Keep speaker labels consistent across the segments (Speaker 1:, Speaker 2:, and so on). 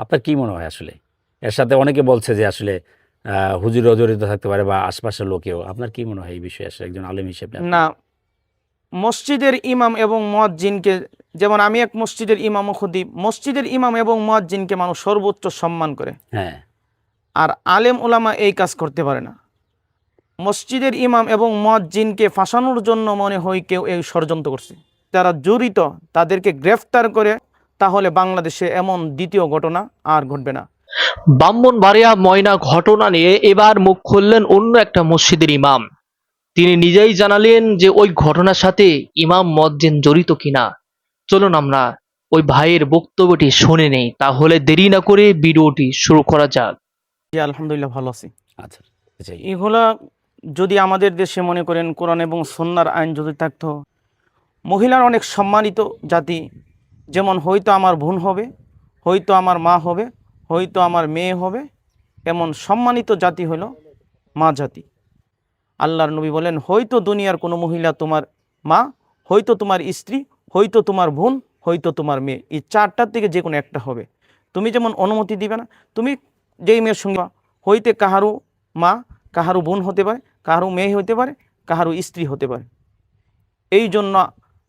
Speaker 1: আপনার কি মনে হয় আসলে? এর সাথে অনেকে বলছে যে আসলে আহ, হুজুরও জড়িত থাকতে পারে বা আশপাশের লোকেও। আপনার কি মনে হয় এই বিষয়ে আসলে একজন আলেম হিসেবে
Speaker 2: না। মসজিদের ইমাম এবং মুয়াজ্জিনকে যেমন আমি এক মসজিদের ইমাম খতিব মসজিদের ইমাম এবং মুয়াজ্জিনকে মানুষ সর্বোচ্চ সম্মান করে।
Speaker 1: হ্যাঁ।
Speaker 2: আর আলেম ওলামা এই কাজ করতে পারে না। মসজিদের ইমাম এবং মুয়াজ্জিনকে ফাঁসানোর জন্য মনে হয় কেউ এই ষড়যন্ত্র করছে। যারা জড়িত তাদেরকে গ্রেফতার করে তাহলে বাংলাদেশে এমন দ্বিতীয় ঘটনা আর ঘটবে না।
Speaker 3: ব্রাহ্মণবাড়িয়া ময়না ঘটনা নিয়ে এবার মুখ খুললেন অন্য একটা মসজিদের ইমাম। তিনি নিজেই জানালেন যে ওই ঘটনার সাথে ইমাম মজ্জেন জড়িত কিনা। চলুন আমরা ওই ভাইয়ের বক্তব্যটি শুনে নেই তাহলে দেরি না করে ভিডিওটি শুরু করা যাক।
Speaker 2: জি আলহামদুলিল্লাহ ভালো আছি।
Speaker 1: আচ্ছা আচ্ছা
Speaker 2: এগুলা যদি আমাদের দেশে মনে করেন কোরআন এবং সন্ন্যার আইন যদি থাকতো মহিলার অনেক সম্মানিত জাতি যেমন হয়তো আমার বোন হবে, হয়তো আমার মা হবে, হয়তো আমার মেয়ে হবে এমন সম্মানিত জাতি হলো মা জাতি। আল্লাহর নবী বলেন, হয়তো দুনিয়ার কোনো মহিলা তোমার মা, হয়তো তোমার স্ত্রী, হয়তো তোমার বোন, হয়তো তোমার মেয়ে। এই চারটার থেকে যে কোনো একটা হবে। তুমি যেমন অনুমতি দিবে না, তুমি যেই মেয়ের সঙ্গে হইতে কাহারু মা, কাহারু বোন হতে পারে, কাহারু মেয়ে হতে পারে, কাহারু স্ত্রী হতে পারে। এই জন্য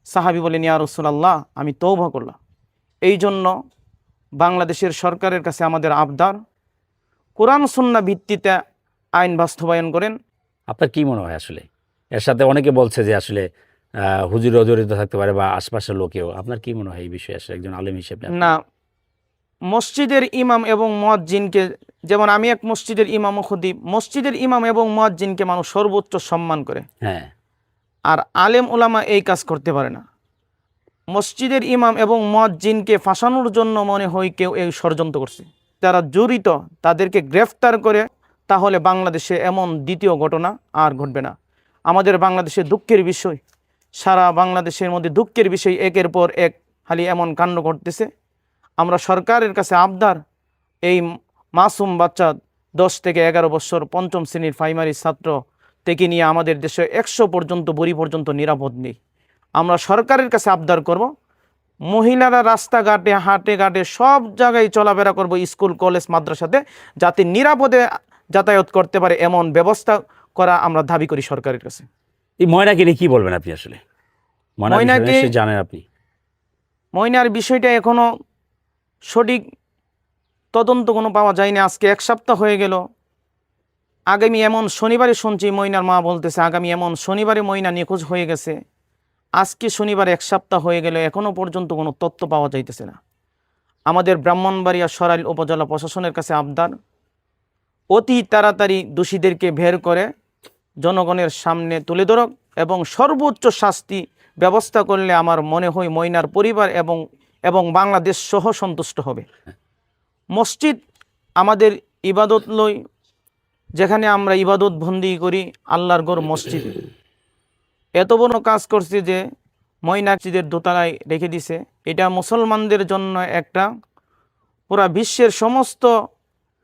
Speaker 2: সাহাবি বলেন ইয়া রসুলাল্লাহ আমি তৌভা করলাম। এই জন্য বাংলাদেশের সরকারের কাছে আমাদের আবদার কোরআন সুন্না ভিত্তিতে আইন বাস্তবায়ন করেন।
Speaker 1: আপনার কি মনে হয় আসলে? এর সাথে অনেকে বলছে যে আসলে আহ, হুজুরও জড়িত থাকতে পারে বা আশপাশের লোকেও। আপনার কি মনে হয় এই বিষয়ে আসলে একজন আলেম হিসেবে?
Speaker 2: না মসজিদের ইমাম এবং মুয়াজ্জিনকে যেমন আমি এক মসজিদের ইমাম ও খতিব মসজিদের ইমাম এবং মুয়াজ্জিনকে মানুষ সর্বোচ্চ সম্মান করে।
Speaker 1: হ্যাঁ।
Speaker 2: আর আলেম ওলামা এই কাজ করতে পারে না। মসজিদের ইমাম এবং মুয়াজ্জিনকে ফাঁসানোর জন্য মনে হয় কেউ এই ষড়যন্ত্র করছে। যারা জড়িত তাদেরকে গ্রেফতার করে তাহলে বাংলাদেশে এমন দ্বিতীয় ঘটনা আর ঘটবে না। আমাদের বাংলাদেশে দুঃখের বিষয়। সারা বাংলাদেশের মধ্যে দুঃখের বিষয় একের পর এক খালি এমন কাণ্ড ঘটতেছে। আমরা সরকারের কাছে আবদার। এই মাসুম বাচ্চা দশ থেকে এগারো বছর পঞ্চম শ্রেণির প্রাইমারি ছাত্র থেকে নিয়ে আমাদের দেশে একশো পর্যন্ত বড়ি পর্যন্ত নিরাপদ নেই। আমরা সরকারের কাছে আবদার করব মহিলারা রাস্তাঘাটে হাটে ঘাটে সব জায়গায় চলাফেরা করব স্কুল কলেজ মাদ্রাসাতে যাতে নিরাপদে যাতায়াত করতে পারে এমন ব্যবস্থা করা আমরা দাবি করি সরকারের কাছে।
Speaker 1: এই ময়নাকে নিয়ে কি বলবেন আপনি আসলে?
Speaker 2: ময়নাকে-
Speaker 1: জানেন আপনি।
Speaker 2: ময়নার বিষয়টা এখনও সঠিক তদন্ত কোনো পাওয়া যায়নি। আজকে এক সপ্তাহ হয়ে গেল। আগামী এমন শনিবারে শুনছি ময়নার মা বলতেছে, আগামী এমন শনিবারে ময়না নিখোঁজ হয়ে গেছে। আজকে শনিবার এক সপ্তাহ হয়ে গেল এখনও পর্যন্ত কোনো তথ্য পাওয়া যাইতেছে না। আমাদের ব্রাহ্মণবাড়িয়া সরাইল উপজেলা প্রশাসনের কাছে আবদার, অতি তাড়াতাড়ি দোষীদেরকে বের করে জনগণের সামনে তুলে ধরক এবং সর্বোচ্চ শাস্তি ব্যবস্থা করলে আমার মনে হয় ময়নার পরিবার এবং এবং বাংলাদেশ সহ সন্তুষ্ট হবে। মসজিদ আমাদের ইবাদত লই যেখানে আমরা ইবাদত বন্দি করি, আল্লাহর গড় মসজিদ। এত বড় কাজ করছে যে ময়নাচিদের দোতলায় রেখে দিছে। এটা মুসলমানদের জন্য একটা পুরা বিশ্বের সমস্ত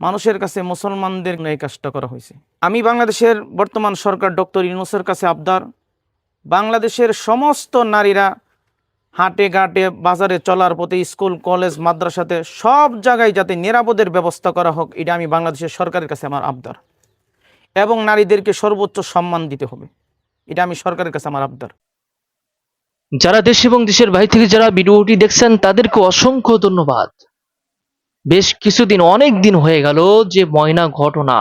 Speaker 2: মানুষের কাছে মুসলমানদের এই কাজটা করা হয়েছে। আমি বাংলাদেশের বর্তমান সরকার ডক্টর ইউনুসের কাছে আবদার, বাংলাদেশের সমস্ত নারীরা হাটে ঘাটে বাজারে চলার পথে স্কুল, কলেজ, মাদ্রাসাতে সব জায়গায় যাতে নিরাপদের ব্যবস্থা করা হোক, এটা আমি বাংলাদেশের সরকারের কাছে আমার আবদার। এবং নারীদেরকে সর্বোচ্চ সম্মান দিতে হবে। এটা আমি সরকারের কাছে আমার আবদার।
Speaker 3: যারা দেশ এবং দেশের বাইরে থেকে যারা ভিডিওটি দেখছেন, তাদেরকে অসংখ্য ধন্যবাদ। বেশ কিছুদিন, অনেক দিন হয়ে গেল যে ময়না ঘটনা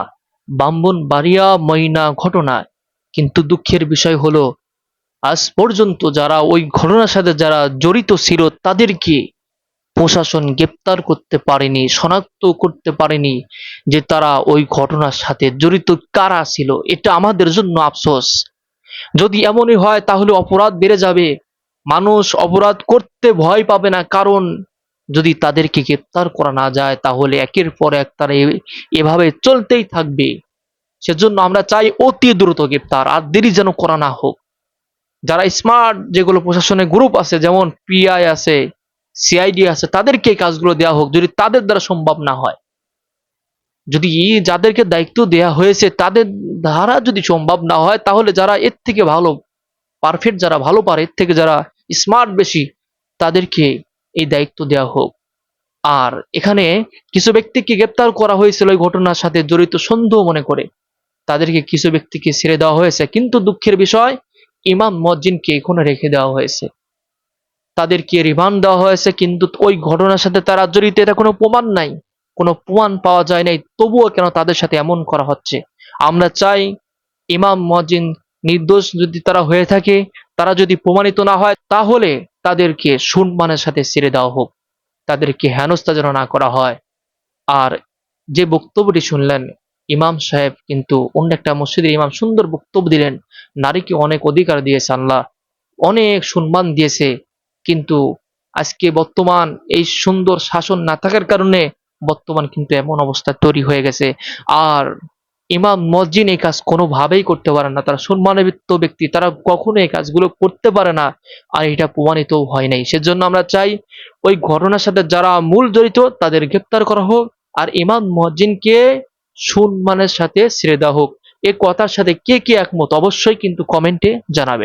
Speaker 3: বাম্বন বাড়িয়া ময়না ঘটনা। কিন্তু দুঃখের বিষয় হলো, আজ পর্যন্ত যারা ওই ঘটনার সাথে যারা জড়িত ছিল, তাদেরকে প্রশাসন গ্রেপ্তার করতে পারেনি, শনাক্ত করতে পারেনি যে তারা ওই ঘটনার সাথে জড়িত কারা ছিল। এটা আমাদের জন্য আফসোস। যদি এমনই হয়, তাহলে অপরাধ বেড়ে যাবে। মানুষ অপরাধ করতে ভয় পাবে না। কারণ যদি তাদেরকে গ্রেপ্তার করা না যায়, তাহলে একের পর এক তারা এভাবে চলতেই থাকবে। সেজন্য আমরা চাই অতি দ্রুত গ্রেপ্তার, আর দেরি যেন করা না হোক। যারা স্মার্ট যেগুলো প্রশাসনের গ্রুপ আছে, যেমন পিআই আছে সিআইডি আছে, তাদেরকে এই কাজগুলো দেওয়া হোক, যদি তাদের দ্বারা সম্ভব না হয়। যদি যাদেরকে দায়িত্ব দেয়া হয়েছে, তাদের দ্বারা যদি সম্ভব না হয়, তাহলে যারা এর থেকে ভালো পারফেক্ট যারা ভালো পারে, এর থেকে যারা স্মার্ট বেশি, তাদেরকে এই দায়িত্ব দেওয়া হোক। আর এখানে কিছু ব্যক্তিকে গ্রেপ্তার করা হয়েছিল ওই ঘটনার সাথে জড়িত সন্দেহ মনে করে। তাদেরকে কিছু ব্যক্তিকে ছেড়ে দেওয়া হয়েছে, কিন্তু দুঃখের বিষয়, ইমাম মজ্জিনকে এখনও রেখে দেওয়া হয়েছে। তাদেরকে রিমান্ড দেওয়া হয়েছে, কিন্তু ওই ঘটনার সাথে তারা জড়িত, এটা কোনো প্রমাণ নাই। কোনো প্রমাণ পাওয়া যায় নাই, তবুও কেন তাদের সাথে এমন করা হচ্ছে? আমরা চাই ইমাম মজিন নির্দোষ যদি তারা হয়ে থাকে, তারা যদি প্রমাণিত না হয়, তাহলে তাদেরকে সম্মানের সাথে ছেড়ে দেওয়া হোক। তাদেরকে হেনস্থা যেন না করা হয়। আর যে বক্তব্যটি শুনলেন, ইমাম সাহেব কিন্তু অন্য একটা মসজিদের ইমাম সুন্দর বক্তব্য দিলেন, নারীকে অনেক অধিকার দিয়েছে আল্লাহ, অনেক সম্মান দিয়েছে। কিন্তু আজকে বর্তমান এই সুন্দর শাসন না থাকার কারণে বর্তমান কিন্তু এমন অবস্থা তৈরি হয়ে গেছে। আর ইমাম মসজিদ এই কাজ কোনোভাবেই করতে পারে না। তারা সম্মানিত ব্যক্তি, তারা কখনো এই কাজগুলো করতে পারে না। আর এটা প্রমাণিত হয় নাই। সেজন্য আমরা চাই ওই ঘটনার সাথে যারা মূল জড়িত, তাদের গ্রেপ্তার করা হোক আর ইমাম মসজিদকে সম্মানের সাথে ছেড়ে দেওয়া হোক। এ কথার সাথে কে কে একমত অবশ্যই কিন্তু কমেন্টে জানাবেন।